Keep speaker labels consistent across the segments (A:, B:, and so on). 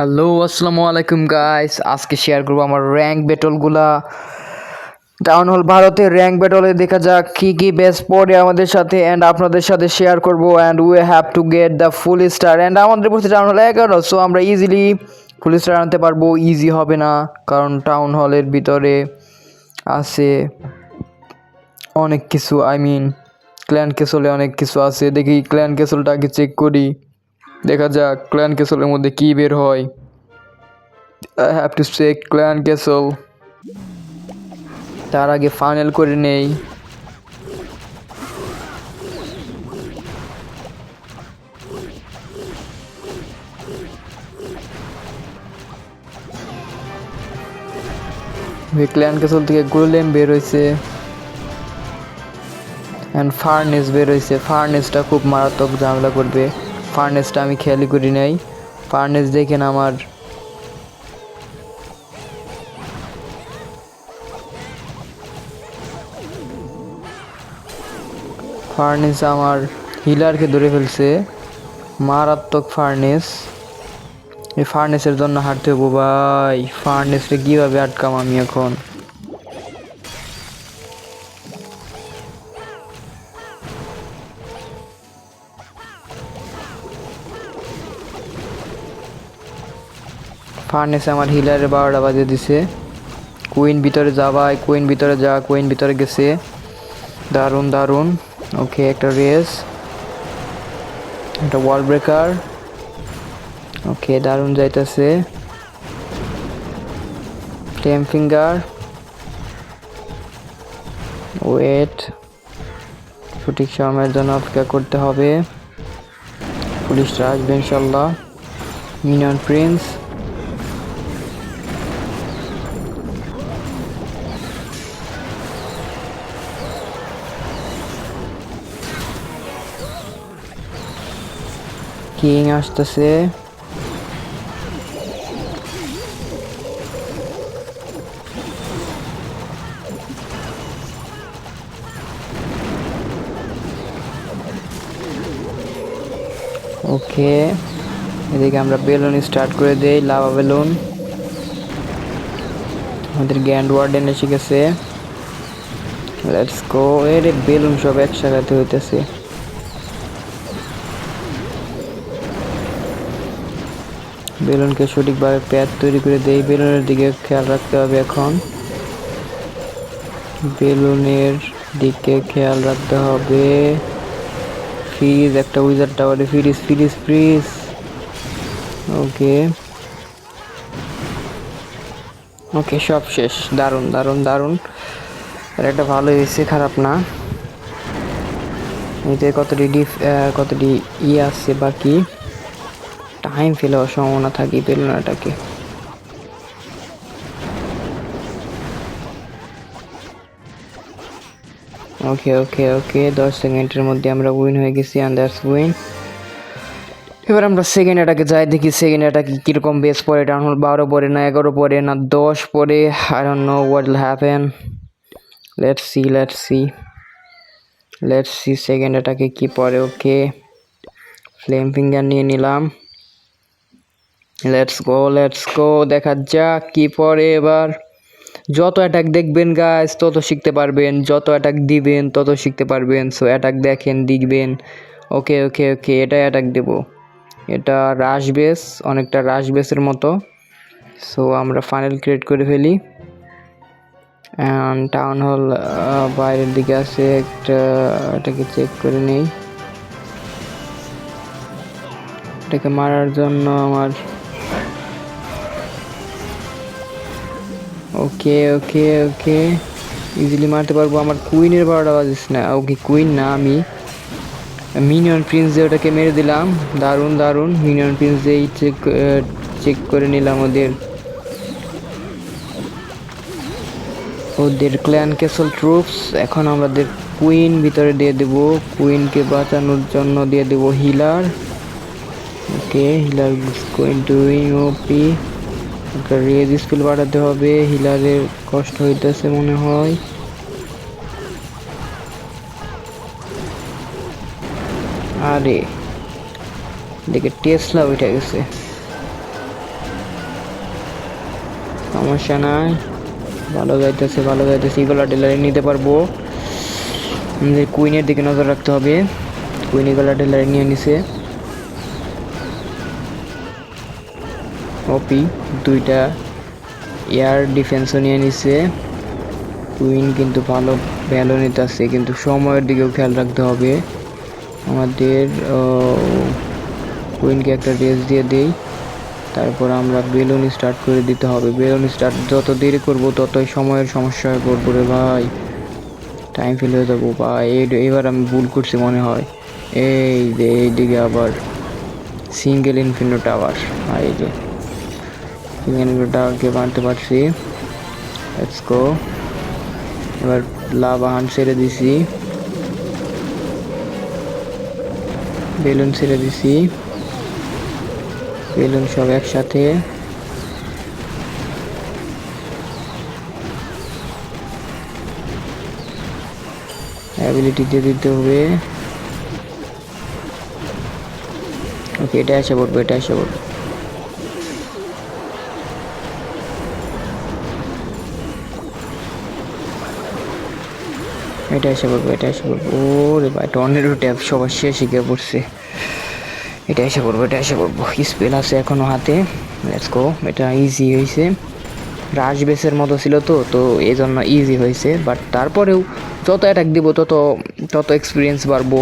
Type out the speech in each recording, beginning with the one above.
A: Hello আসসালামু আলাইকুম guys আজকে শেয়ার করব আমার র্যাঙ্ক ব্যাটলগুলা টাউন হল ভারতের র্যাঙ্ক ব্যাটলে দেখা যাক কি কি বেস্ট পড়ে আমাদের সাথে অ্যান্ড আপনাদের সাথে শেয়ার করব and we have to get the full star and আমাদের পড়ছে টাউন হল এগারো সো আমরা ইজিলি ফুল স্টার আনতে পারব ইজি হবে না, কারণ টাউন হলের ভিতরে আছে অনেক কিছু আই মিন ক্ল্যান কেসলে অনেক কিছু আছে, দেখি ক্ল্যান কেসলটাকে চেক করি। দেখা যাক ক্ল্যান কেসলের মধ্যে কি বের হয়। I have to check clan castle তার আগে ফাইনাল করে নেই। ক্ল্যান কেসল থেকে গোল্ডেন বের হয়েছে অ্যান্ড ফার্নেস বের হয়েছে ফার্নেসটা খুব মারাত্মক ঝামেলা করবে। ফার্নেসটা আমি খেয়ালি করি নাই। ফার্নেস দেখেন আমার। ফার্নেস আমার হিলারকে ধরে ফেলছে। মারাত্মক ফার্নেস। এই ফার্নেসের জন্য হাঁটতে হব ভাই। ফার্নেসে কীভাবে আটকাম আমি এখন? ফার্নেসে আমার হিলারের বারোটা বাজে দিছে। কুইন ভিতরে যা ভাই কুইন ভিতরে যা কুইন ভিতরে গেছে। দারুণ দারুণ। ওকে একটা রেস একটা ওয়াল ব্রেকার ওকে দারুণ যাইতেছে। ফ্লেম ফিঙ্গার ওয়েট সঠিক সময়ের জন্য অপেক্ষা করতে হবে। পুলিশরা আসবে ইনশাল্লাহ। মিনিয়ন প্রিন্স কিং আসতেছে ওকে এদিকে আমরা বেলুন স্টার্ট করে দেই লাভা বেলুন। আমাদের গ্যান্ড ওয়ার্ডেন এসে গেছে। লেটস গো এর বেলুন সব একসাথে হইতেছে। বেলুনকে সঠিকভাবে প্যাড তৈরি করে দেই। বেলুনের দিকে খেয়াল রাখতে হবে এখন। বেলুনের দিকে খেয়াল রাখতে হবে। ফ্রিজ, একটা উইজার টাওয়ারে freeze freeze freeze. Okay. Okay, সব শেষ। দারুণ দারুণ দারুণ। আর একটা ভালো হয়েছে, খারাপ না। এতে কতটি ডিফ কতটি ই আছে বাকি? টাইম ফেলে সম্ভাবনা থাকে বেলুনাটাকে ওকে ওকে ওকে দশ সেকেন্ডের মধ্যে আমরা উইন হয়ে গেছি অ্যান্ড উইন এবার আমরা সেকেন্ড এটাকে যাই, দেখি সেকেন্ড এটাকে কীরকম বেস পরে ডাউন হল বারো পরে না এগারো পরে না দশ পরে I don't know what will happen let's see let's see let's see second এটাকে কী পরে ওকে ফ্লেম ফিঙ্গার নিয়ে নিলাম। লেটস গো লেটস গো দেখা যাক কি পরে এবার। যত অ্যাটাক দেখবেন গাইস তত শিখতে পারবেন। যত অ্যাটাক দিবেন, তত শিখতে পারবেন। সো অ্যাটাক দেখেন দিবেন ওকে ওকে ওকে এটা অ্যাটাক দেব। এটা রাশ বেস অনেকটা রাশ বেসের মতো। সো আমরা ফাইনাল ক্রিয়েট করে ফেলি। অ্যান্ড টাউন হল বাইরের দিকে আছে, একটা এটাকে চেক করে নেই। এটাকে মারার জন্য আমার ওকে ওকে ওকে ইজিলি মারতে পারব। আমার কুইনের বারোটা বাজিস না। ওকে কুইন না, আমি। মিনিয়ন প্রিন্স দিয়ে ওটাকে মেরে দিলাম। দারুণ দারুণ। মিনিয়ন প্রিন্স দিয়েই চেক চেক করে নিলাম ওদের। ওদের ক্ল্যান ক্যাসল ট্রুপস এখন আমাদের কুইন ভিতরে দিয়ে দেব। কুইনকে বাঁচানোর জন্য দিয়ে দেব healer okay healer queen doing OP rage skill বাড়াতে হবে, হিলারের কষ্ট হইতেছে মনে হয়। আরে দেখে টেসলা উঠে গেছে। সমস্যা নাই। ভালো যাইতেছে ভালো যাইতেছে এগুলো ডেলারি নিতে পারব। আমাদের কুইনের দিকে নজর রাখতে হবে। কুইন এগুলো ডেলারি নিয়ে নিছে। ওপি দুইটা এয়ার ডিফেন্সও নিয়ে নিছে। কুইন কিন্তু ভালো ভ্যালো নিতেছে, কিন্তু সময়ের দিকেও খেয়াল রাখতে হবে। আমাদের কুইনকে একটা রেস দিয়ে দেই। তারপর আমরা বেলুন স্টার্ট করে দিতে হবে। বেলুন স্টার্ট যত দেরি করব, ততই সময়ের সমস্যা হয়ে পড়ব রে ভাই। টাইম ফেল হয়ে যাব এই- এবার আমি ভুল করছি মনে হয়। এই যে, এইদিকে আবার সিঙ্গেল ইনফিনো টাওয়ার এই যে। সিঙ্গেল ইনফিনো টাওয়ারকে পারছি লেটস গো এবার লাভা হান ছেড়ে দিছি বেলুন ছেড়ে দিছি বেলুন সব একসাথে অ্যাবিলিটি দিয়ে দিতে হবে ওকে এটা এসে পড়ব এটা এসে পড়ব এটা এসে পড়ব এটা এসে পড়ব। ওরে ভাই টর্নেডো ট্যাপ সবার শেষে গিয়ে পড়ছে। এটা এসে পড়ব এটা এসে পড়ব। স্পেল আছে এখনও হাতে। লেটস গো এটা ইজি হয়েছে। রাশ বেসের মতো ছিল তো তো এই জন্য ইজি হয়েছে। বাট তারপরেও যত অ্যাটাক দিব, তত তত এক্সপিরিয়েন্স বাড়বো।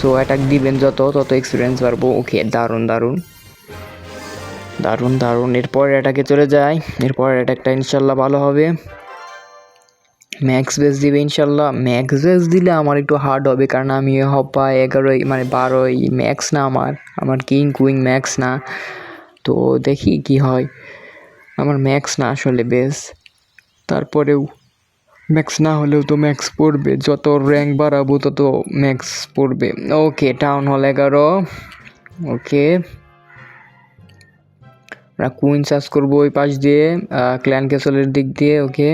A: সো অ্যাটাক দিবেন যত, তত এক্সপিরিয়েন্স বাড়বো। ওকে দারুণ দারুণ। দারুণ দারুণ। এরপর অ্যাটাকে চলে যায় এরপর অ্যাটাকটা ইনশাল্লাহ ভালো হবে। ম্যাক্স বেস দিবে ইনশাল্লাহ। ম্যাক্স বেস দিলে আমার একটু হার্ড হবে, কারণ আমি হপ্পা এগারোই মানে বারোই ম্যাক্স না আমার। আমার কিং কুইং ম্যাক্স না। তো দেখি কি হয়। আমার ম্যাক্স না আসলে বেস তারপরেও ম্যাক্স না হলেও তো ম্যাক্স পড়বে। যত র্যাঙ্ক বাড়াবো তত ম্যাক্স পড়বে। ওকে টাউন হল এগারো। ওকে কুইন সার্চ করব ওই পাশ দিয়ে ক্ল্যান ক্যাসলের দিক দিয়ে ওকে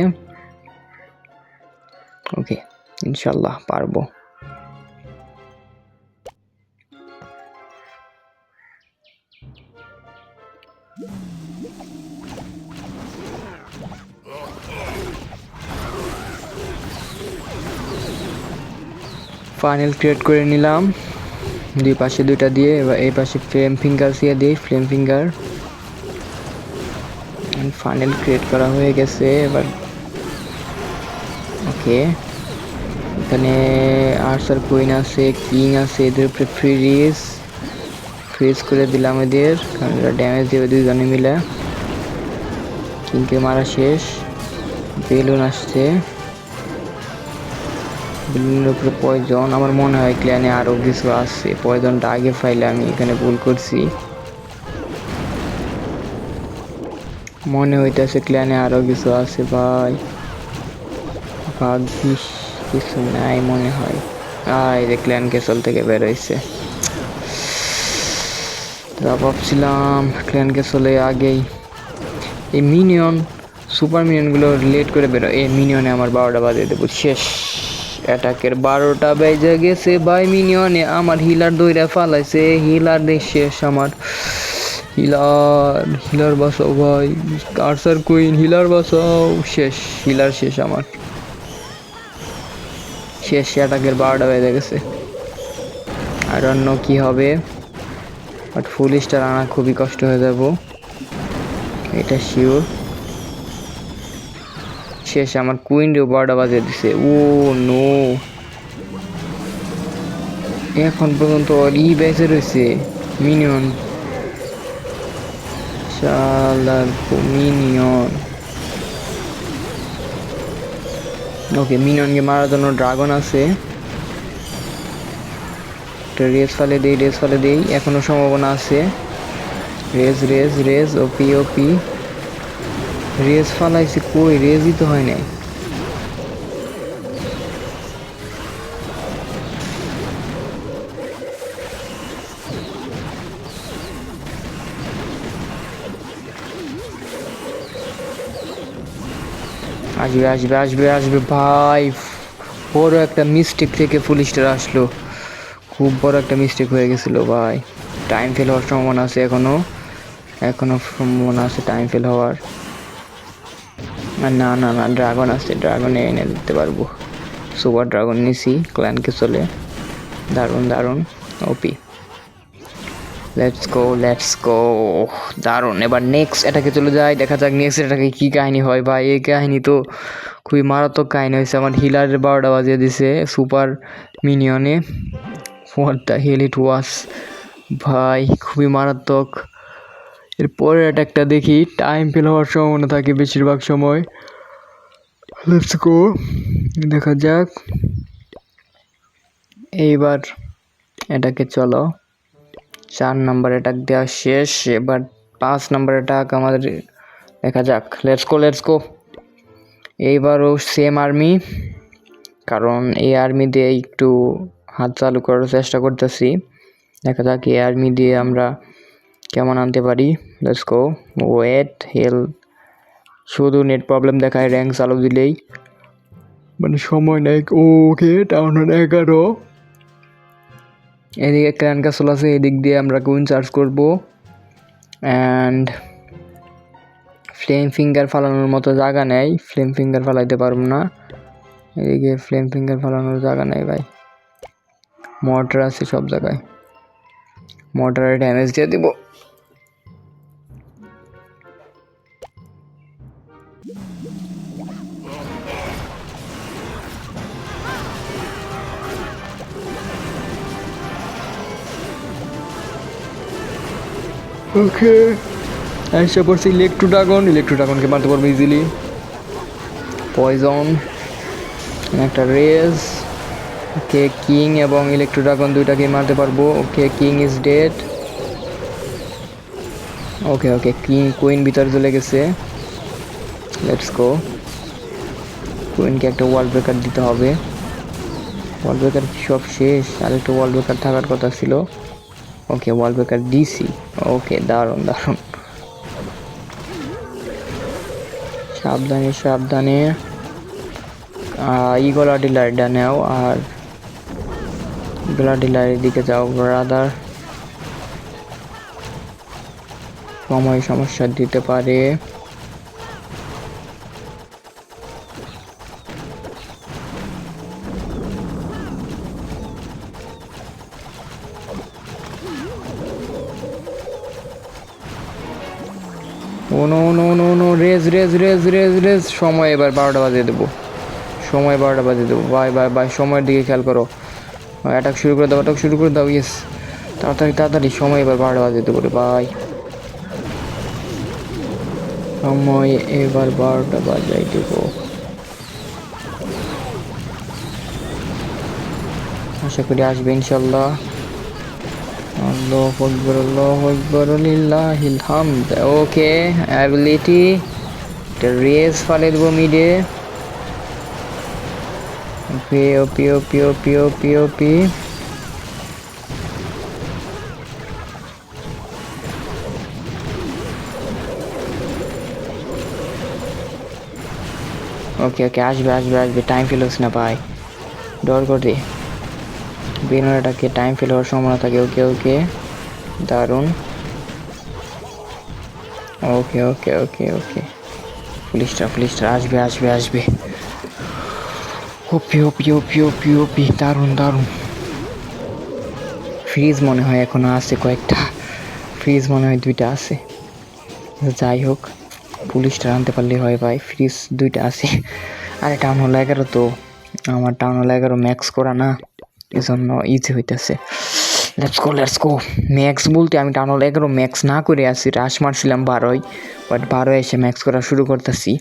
A: ওকে, ইনশাল্লাহ পারব। ফাইনাল ক্রিয়েট করে নিলাম। দুই পাশে দুইটা দিয়ে, এবার এই পাশে ফ্লেম ফিঙ্গার দিয়ে দিই ফ্লেম ফিঙ্গার ফাইনাল ক্রিয়েট করা হয়ে গেছে, এবার ওকে এখানে আর্সার কুইন আছে, কিং আছে, এদের উপরে ফ্রিজ। ফ্রিজ করে দিলাম এদের, কারণ এরা ড্যামেজ দেবে দুইজনে মিলে। কিংকে মারা শেষ। বেলুন আসছে। বেলুনের উপরে পয়জন আমার মনে হয় ক্ল্যানে আরও কিছু আছে। পয়জনটা আগে ফাইলে আমি এখানে ভুল করছি। মনে হইতেছে ক্ল্যানে আরও কিছু আছে ভাই। ভাগ্যিস, কিছু নাই মনে হয়। আয়, যে ক্ল্যান কেসল থেকে বের হয়েছে যা ভাবছিলাম ক্ল্যান কেসলে আগেই এই মিনিয়ন সুপার মিনিয়নগুলো লেট করে বেরো এই মিনিয়নে আমার বারোটা বাজে দেবো। শেষ। অ্যাটাকের বারোটা বেজে গেছে বাই মিনিয়নে আমার হিলার দইরা ফালাইছে। হিলার দেশ শেষ আমার। হিলার হিলার বাসাও ভাই। কারসার কুইন হিলার বাসাও শেষ হিলার শেষ আমার। শেষ অ্যাটাকের বারোটা বেজে গেছে। আর অন্য কি হবে? বাট ফুল স্টার আনা খুবই কষ্ট হয়ে যাব। এটা শিওর শেষ আমার কুইন রেও বারোটা বাজে দিছে। ও নো এখন পর্যন্ত ই বেঁচে রয়েছে মিনিয়ন শালার মিনিয়ন ওকে মিনিয়নকে মারার জন্য ড্রাগন আছে। রেস ফালে দেই, রেস ফালে দেই, এখনও সম্ভাবনা আছে। Rage rage rage, OP OP. Rage ফালাইছে কই? রেসই তো হয় নাই। আসবে আসবে আসবে আসবে, ভাই। বড় একটা মিস্টেক থেকে পুলিশটা আসলো। খুব বড় একটা মিস্টেক হয়ে গেছিল, ভাই। টাইম ফেল হওয়ার সম্ভাবনা আছে এখনও। এখনও সম্ভাবনা আছে টাইম ফেল হওয়ার। না না না ড্রাগন আছে ড্রাগনে এনে দিতে পারব। সুপার ড্রাগন নিছি ক্ল্যানকে চলে। দারুণ দারুণ ওপি লেটস গো লেটস গো দারুণ। এবার নেক্সট এটাকে চলে যাই। দেখা যাক নেক্সট এটাকে কী কাহিনী হয়। ভাই, এই কাহিনী তো খুবই মারাত্মক কাহিনী হয়েছে। আমার হিলারের বারোটা বাজিয়ে দিছে super মিনিয়নে what the hell it was ভাই, খুবই মারাত্মক। এরপরে একটা দেখি। টাইম ফেল হওয়ার সম্ভাবনা থাকে বেশিরভাগ সময়। লেটস গো দেখা যাক। এইবার এটাকে চলো। চার নাম্বার অ্যাটাক দেওয়া শেষ, এবার পাঁচ নাম্বার অ্যাটাক আমাদের দেখা যাক। লেটস গো লেটস এইবারও সেম আর্মি কারণ এই আর্মি দিয়ে একটু হাত চালু করার চেষ্টা করতেছি। দেখা যাক এই আর্মি দিয়ে আমরা কেমন আনতে পারি। লেটস ওয়েট হেল শুধু নেট প্রবলেম দেখায় র্যাঙ্ক চালু দিলেই। মানে সময় নেই। ওকে টাউন এগারো। এদিকে ক্ল্যান ক্যাসল আছে, এদিক দিয়ে আমরা কুইন চার্জ করব। অ্যান্ড ফ্লেম ফিঙ্গার ফালানোর মতো জায়গা নেই ফ্লেম ফিঙ্গার ফালাইতে পারব না। এদিকে ফ্লেম ফিঙ্গার ফালানোর জায়গা নেই ভাই। মোটর আছে সব জায়গায়। মোটরে ড্যামেজ দিয়ে দিব। ওকে, এসে পড়ছি ইলেকট্রো ড্রাগন ইলেকট্রো ড্রাগনকে মারতে পারব ইজিলি পয়জন একটা রেস ওকে কিং এবং ইলেকট্রো ড্রাগন দুইটাকে মারতে পারব। Okay king is dead okay okay king queen ভিতরে চলে গেছে। লেটস গো কুইনকে একটা ওয়াল ব্রেকার দিতে হবে। ওয়াল ব্রেকার সব শেষ। আর একটা ওয়াল ব্রেকার থাকার কথা ছিল। ওকে ওয়াল ব্রেকার ডিসি ওকে দারুণ দারুণ. সাবধানে সাবধানে। ইগোলা আর্টিলারিটা নেও আর ইগল আর্টিলারির দিকে যাও ব্রাদার সময় সমস্যা দিতে পারে। Rage rage rage rage rage সময় এবার বারোটা বাজিয়ে দেবো। সময় বারোটা বাজিয়ে দেবো। বাই বাই বাই, সময়ের দিকে খেয়াল করো। অ্যাটাক শুরু করে দাও অ্যাটাক শুরু করে দাও ইয়েস তাড়াতাড়ি তাড়াতাড়ি, সময় এবার বারোটা বাজিয়ে দেবো রে, বাই। সময় এবার বারোটা বাজাই দেবো। আশা করি আসবে ইনশাল্লাহ। আল্লাহ আকবর আল্লাহ আকবর লিল্লাহিল হামদ। ওকে অ্যাবিলিটি একটা রেস ফালে দেবো মিডে ওপি ওপি ওপি ওপি ওপি ওপি। ওকে ওকে, আসবে আসবে আসবে টাইম ফেলোস না পাই ডর করে বিনয়টাকে টাইম ফেল হওয়ার সম্ভাবনা থাকে। ওকে ওকে, দারুণ। ওকে ওকে ওকে ওকে। পুলিশটা পুলিশটা আসবে আসবে আসবে। ওপি ওপি ওপি ওপি ওপি, দারুণ দারুণ। ফ্রিজ মনে হয় এখনও আছে কয়েকটা। ফ্রিজ মনে হয় দুইটা আছে। যাই হোক পুলিশটা আনতে পারলে হয় ভাই ফ্রিজ দুইটা আছে। আরে টাউন হল এগারো তো। আমার টাউন হল এগারো ম্যাক্স করা না। এজন্য ইজি হইতেছে। Let's go let's go max বলতে আমি টাউন হল এগারো ম্যাক্স না করে আসি রাশ মারছিলাম বারোই বাট বারো এসে ম্যাক্স করা শুরু করতেছি।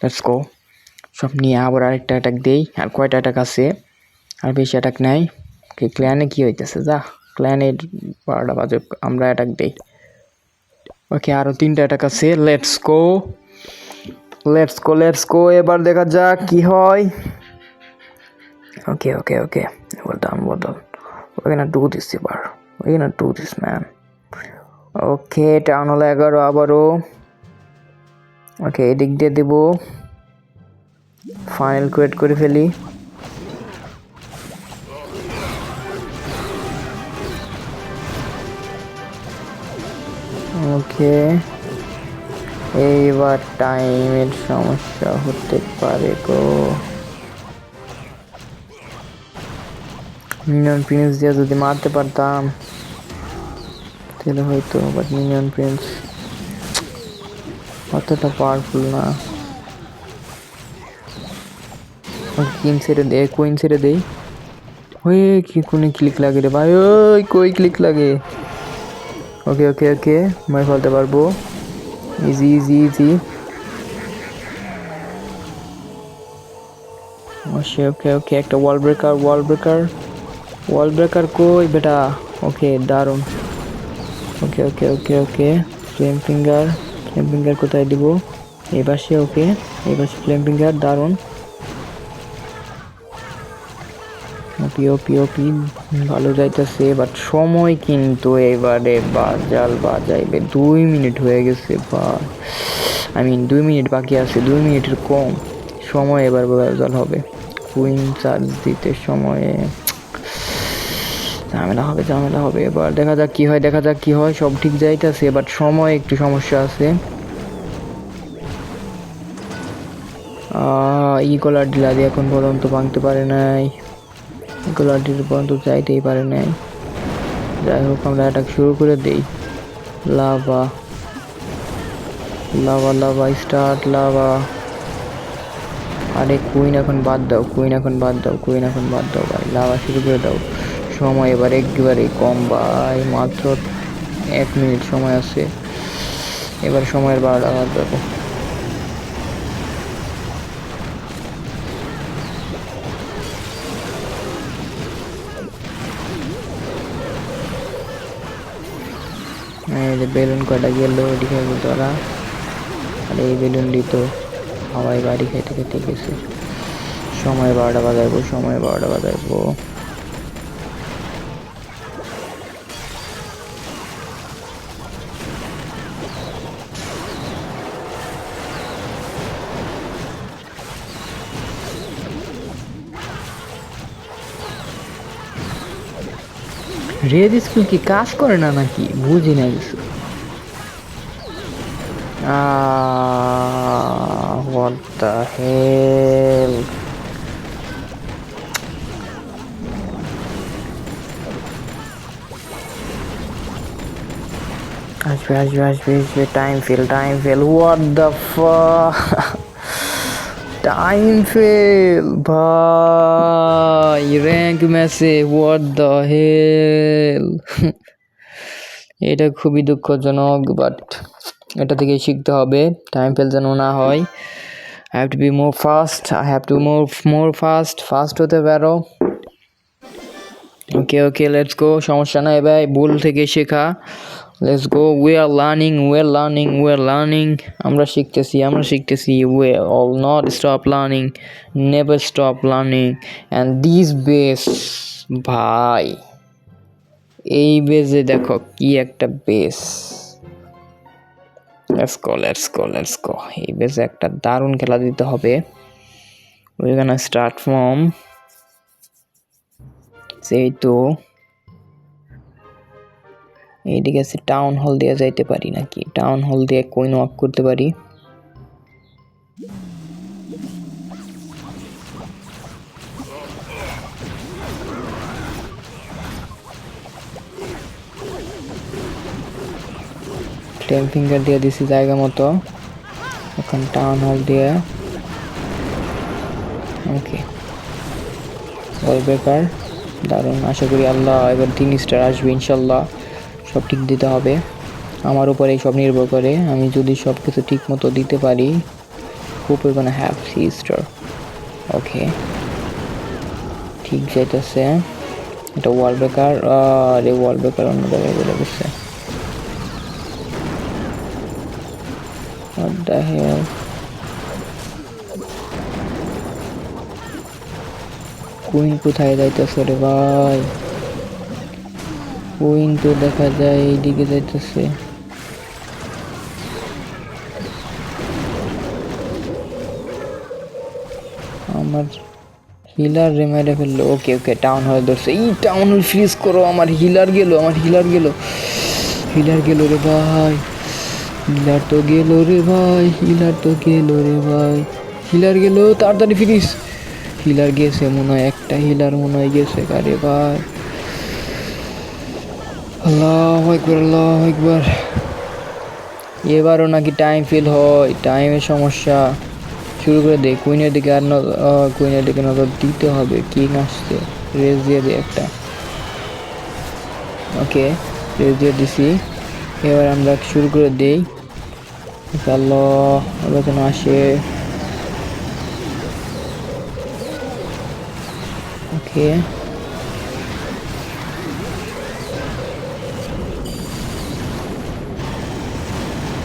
A: লেটস গো সব নিয়ে আবার আরেকটা অ্যাটাক দেই। আর কয়টা অ্যাটাক আছে? আর বেশি অ্যাটাক নেই। কি ক্ল্যানে কী হইতেছে? যা ক্ল্যানের বারোটা বাজে, আমরা অ্যাটাক দেই। ওকে আরও তিনটা অ্যাটাক আছে। Let's go let's go let's go এবার দেখা যাক কি হয়। ওকে ওকে ওকে বলতাম done we're gonna do this এবার we're gonna do this, man. Okay town হলো এগারো আবারও ওকে এদিক দিয়ে দেবো। ফাইনাল ক্রিয়েট করে ফেলি। ওকে এইবার টাইমের সমস্যা হতে পারে গো। মিনিয়ন প্রিন্স দিয়ে যদি মারতে পারতাম, তাহলে হয়তো বাট মিনিয়ন প্রিন্স অতটা পাওয়ারফুল না। কিং ছেড়ে দে কুইন ছেড়ে দেই। ওই কি কোনে ক্লিক লাগে রে ভাই, ওই কই ক্লিক লাগে? ওকে ওকে ওকে মই ফেলতে পারব। Easy easy easy okay okay okay একটা wall breaker wall breaker wall breaker কই? বেটা, ওকে দারুণ okay okay okay okay flame finger flame finger কোথায় দিব? এই পাশে, ওকে এই পাশে ফ্লেম ফিঙ্গার দারুণ ওপি ওপি ওপি, ভালো যাইতেছে বাট সময় কিন্তু এবারে বাজাল বাজাইবে। দুই মিনিট হয়ে গেছে বা আই মিন দুই মিনিট বাকি আছে, দুই মিনিটের কম। সময় এবার বাজাল হবে। কুইন চার্জ দিতে সময়ে। ঝামেলা হবে ঝামেলা হবে। এবার দেখা যাক কি হয়, দেখা যাক কি হয়। সব ঠিক যাইতেছে বাট সময় একটু সমস্যা আছে। ই কলার ডিলা দিয়ে এখন পর্যন্ত ভাঙতে পারে নাই। ই কলার ডিল পর্যন্ত যাইতেই পারে নাই। যাই হোক, আমরা অ্যাটাক শুরু করে দেই। Lava. Lava lava start lava. আরে কুইন এখন বাদ দাও কুইন এখন বাদ দাও কুইন এখন বাদ দাও ভাই। লাভা শুরু করে দাও। সময় এবার একেবারে কম ভাই, মাত্র এক মিনিট সময় আছে। এবার সময়ের বারোটা বাদ দেবো বেলুন কটা গেল খাইবো তোরা। আর এই বেলুনটি তো হাওয়াই বাড়ি খাইতে খেতে গেছে। সময় বারোটা বাজাইবো, সময় বারোটা বাজাইবো। রেড স্কুল কি কাজ করে না নাকি? বুঝি না কিছু। what the hell? আসবে আসবে আসবে আসবে। Time fail time fail what the time fail ভাই র্যাঙ্ক ম্যাচে হোয়াট দ্য হেল এটা খুবই দুঃখজনক বাট এটা থেকে শিখতে হবে। টাইম ফেল যেন না হয়। I have to be more fast I have to more more fast fast হতে পারো। ওকে ওকে লেটস গো সমস্যা নাই ভাই, ভুল থেকে শেখা। Let's go we are learning we are learning we are learning আমরা শিখতেছি আমরা শিখতেছি. We all not stop learning never stop learning and this base ভাই, এই বেজে দেখো কি একটা base let's go let's go let's go এই বেজে একটা দারুণ খেলা দিতে হবে। উই গানা স্টার্ট ফ্রম সেই তো এইদিকে আছে টাউন হল দিয়ে যাইতে পারি নাকি? টাউন হল দিয়ে কোইন ওয়াক করতে পারি। ফ্লেম ফিঙ্গার দিয়ে দিছি জায়গা মতো। এখন টাউন হল দিয়ে। ওকে ওয়াল ব্রেকার দারুণ। আশা করি আল্লাহ এবার তিন স্টার আসবে ইনশাল্লাহ। সব ঠিক দিতে হবে। আমার উপরে সব নির্ভর করে। আমি যদি সব কিছু ঠিক মতো দিতে পারি খুব gonna have three star okay ঠিক যাইতেছে। এটা ওয়াল ব্রেকার আর এই ওয়াল ব্রেকার অন্য জায়গায় বলে hell? কুইন কোথায় যাইতেছে রে ভাই? কুইন তো দেখা যায়, এইদিকে যাইতেছে। আমার হিলার রে মেরে ফেলল। ওকে ওকে টাউন হয়ে ধরছে। এই টাউন ফ্রিজ করো, আমার হিলার গেল, আমার হিলার গেল। হিলার গেল রে ভাই। হিলার তো গেল রে ভাই হিলার তো গেল রে ভাই। হিলার গেল, তাড়াতাড়ি ফিরিস হিলার গেছে, মনে হয় একটা হিলার মনে হয় গেছে। কারে ভাই। আল্লাহ একবার আল্লাহ একবার এবারও নাকি টাইম ফিল হয় টাইমের সমস্যা। শুরু করে দে কুইনের দিকে আর কুইনের দিকে নজর দিতে হবে কিং আসছে। রেস দিয়ে দে একটা। ওকে রেস দিয়ে দিছি। এবার আমরা শুরু করে দেই। আল্লাহ এবার যেন আসে। ওকে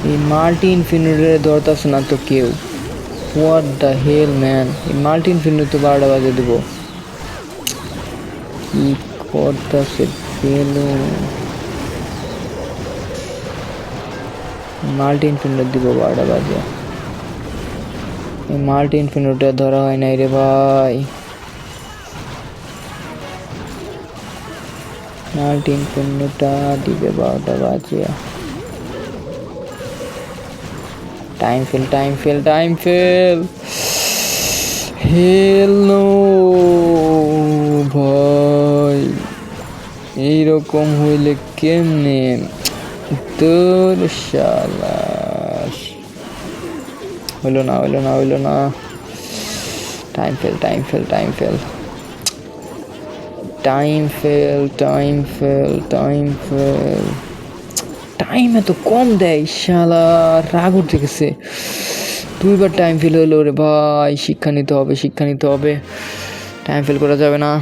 A: এই মাল্টি ইনফিনিটরে ধরতেছে না তো কেউ। হোয়াট দ্য হেল ম্যান এই মাল্টি ইনফিনিট তো বারোটা বাজে দেবো। কি করতেছে বেলুন মাল্টি ইনফিনিট দিব বারোটা বাজে। এই মাল্টি ইনফিনিটটা ধরা হয় নাই রে ভাই। মাল্টি ইনফিনিটটা দিবে বারোটা বাজে। Time fail time fail time fail hell no ভাই এইরকম হইলে কেমনে? তোর শালাস হইল না হইল না হইল না। Time fail time fail time fail time fail time fail time fail time এত কম দেয়, শালা, রাগ উঠে গেছে। দুইবার টাইম ফেল হলো রে ভাই, শিক্ষা নিতে হবে, শিক্ষা নিতে হবে। টাইম ফেল করা যাবে না।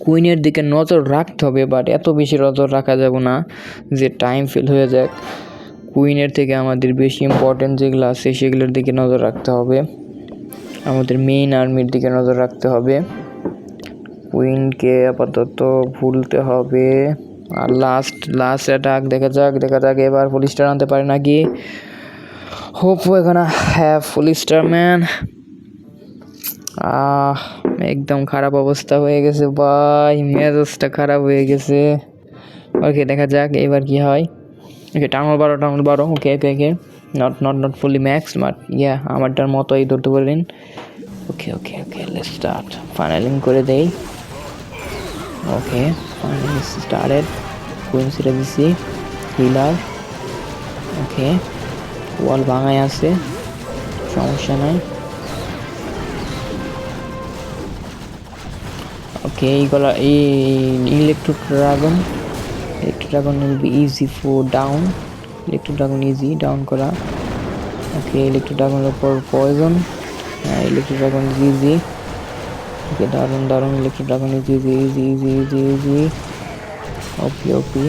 A: কুইনের দিকে নজর রাখতে হবে বাট এত বেশি নজর রাখা যাবে না যে টাইম ফেল হয়ে যাক। কুইনের থেকে আমাদের বেশি ইম্পর্টেন্ট যেগুলো আছে, সেগুলোর দিকে নজর রাখতে হবে। আমাদের মেইন আর্মির দিকে নজর রাখতে হবে। কুইনকে আপাতত ভুলতে হবে। আর লাস্ট লাস্ট অ্যাটাক দেখা যাক দেখা যাক এবার পুলিশ স্টার আনতে পারে নাকি। হোপ এখানে have police star man ah, একদম খারাপ অবস্থা হয়ে গেছে ভাই, মেজাজটা খারাপ হয়ে গেছে। ওকে দেখা যাক এবার কি হয়। ওকে টাউন বারো টাউন বারো okay okay okay not not not fully max but yeah আমারটার মতোই ধরতে পারলেন ওকে ওকে ওকে স্টার্ট ফাইনালিং করে দেই। ওকে ফাইনালি স্টার্টেড কুইন সেটা দিছি হিলার ওকে ওয়াল ভাঙায় আছে। সমস্যা নাই। ওকে এই এইগুলা এই electro dragon electro dragon will be easy for down electro dragon easy down করা। ওকে ইলেকট্রো ড্রাগনের উপর পয়জন হ্যাঁ ইলেকট্রো ড্রাগন ইজি ওকে দারুণ দারুণ electro dragon easy easy easy easy easy easy OP OP.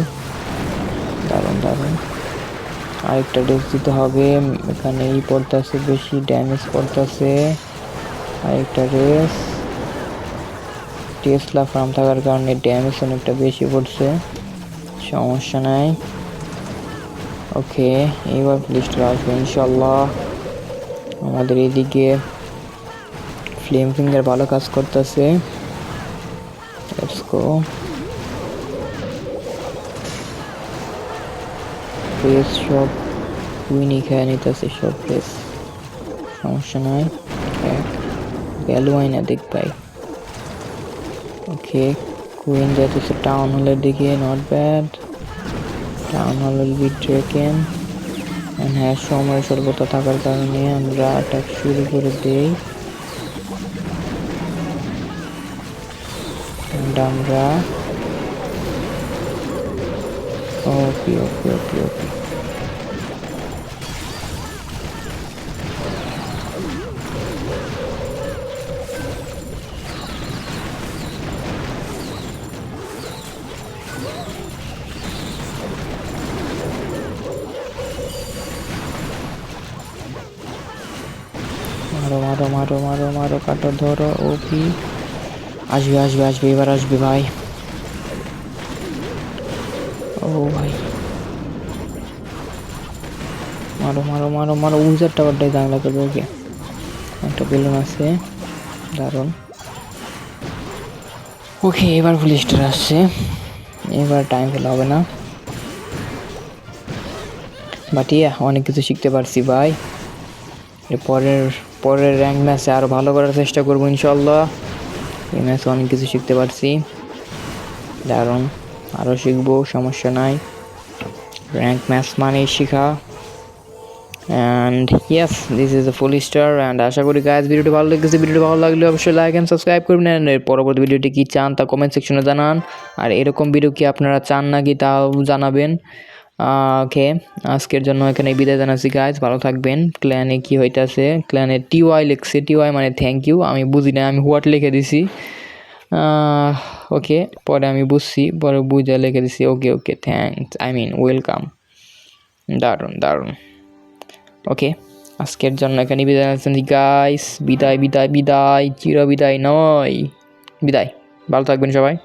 A: দারুণ দারুণ। আরেকটা ড্রেস দিতে হবে। এখানে এই পড়তেছে, বেশি ড্যামেজ পড়তেছে আরেকটা রেস টেসলা ফার্ম থাকার কারণে ড্যামেজ অনেকটা বেশি পড়ছে। সমস্যা নাই। ওকে এইবার পুলিশটা আসবে ইনশাল্লাহ আমাদের এদিকে ফ্লেম ফিঙ্গার ভালো কাজ করতেছে। সব খেয়ে নিতেছে সব সমস্যা নাই। এক ভ্যালু না দেখ ভাই। ওকে কুইন যাইতেছে টাউন হলের দিকে not bad town hall will be taken হ্যাঁ সময় স্বল্পতা থাকার কারণে আমরা অ্যাটাক শুরু করে দেই। আমরা ওকে ওকে ওকে ওকে মারো মারো মারো মারো মারো কাটো ধরো ওপি আসবে আসবে আসবে, এবার আসবে ভাই। ও ভাই। মারো মারো মারো মারো উজার টাওয়ারটাই জানলা করবে, ওকে। একটা বেলুন আছে, দারুণ। ওকে, এবার পুলিশটা আসছে। এবার টাইম ফেলে হবে না। বাট ইয়া অনেক কিছু শিখতে পারছি ভাই। পরের পরের র্যাঙ্ক ম্যাচে আরও ভালো করার চেষ্টা করব ইনশাল্লাহ এই ম্যাচে অনেক কিছু শিখতে পারছি। দারুণ। আরও শিখব, সমস্যা নাই। র্যাঙ্ক ম্যাচ মানেই শেখা। And yes this is a full star and আশা করি গাইজ ভিডিওটি ভালো লেগেছে। ভিডিওটি ভালো লাগলে অবশ্যই লাইক অ্যান্ড সাবস্ক্রাইব করবেন। এর পরবর্তী ভিডিওটি কী চান তা কমেন্ট সেকশনে জানান। আর এরকম ভিডিও কি আপনারা চান নাকি তাও জানাবেন। ওকে আজকের জন্য এখানে বিদায় জানাচ্ছি গাইজ ভালো থাকবেন। ক্ল্যানে কি হইতাছে? ক্ল্যানে টি টিওয়াই লিখছে। টিওয়াই মানে থ্যাংক ইউ আমি বুঝি না, আমি হোয়াট লিখে দিছি। ওকে পরে আমি বুঝছি, পরে বুঝে লিখে দিছি okay okay thanks I mean welcome দারুণ দারুণ। ওকে আজকের জন্য এখানে বিদায় জানাচ্ছি গাইস বিদায় বিদায় বিদায়। চির বিদায় নয়। বিদায়। ভালো থাকবেন সবাই।